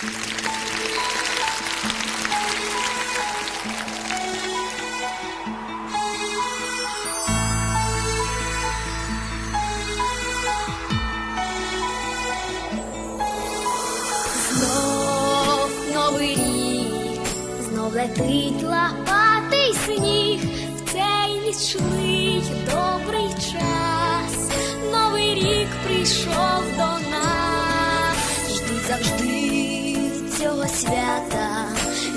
Знов новий рік, знов летить лопатий сніг, в цей нічний добрий час. Новий рік прийшов до нас, ждуть завжди свята.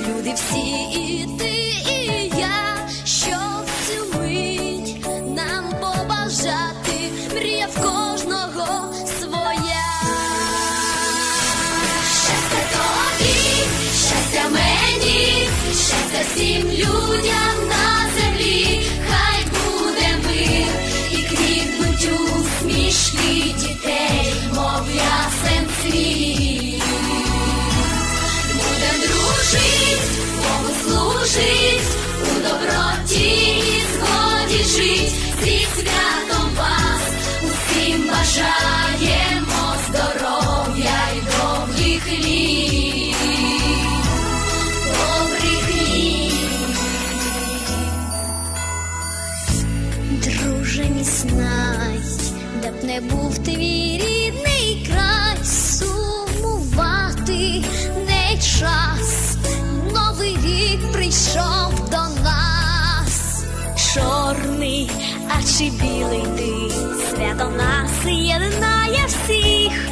Люди всі і ти, служить, у доброті і згоді жить, зі святом вас усім бажаємо здоров'я й довгих літ, добрих літ. Друже міцнай, де б не був твій рідний край, сумувати а чи білий ти, свято нас єднає всіх,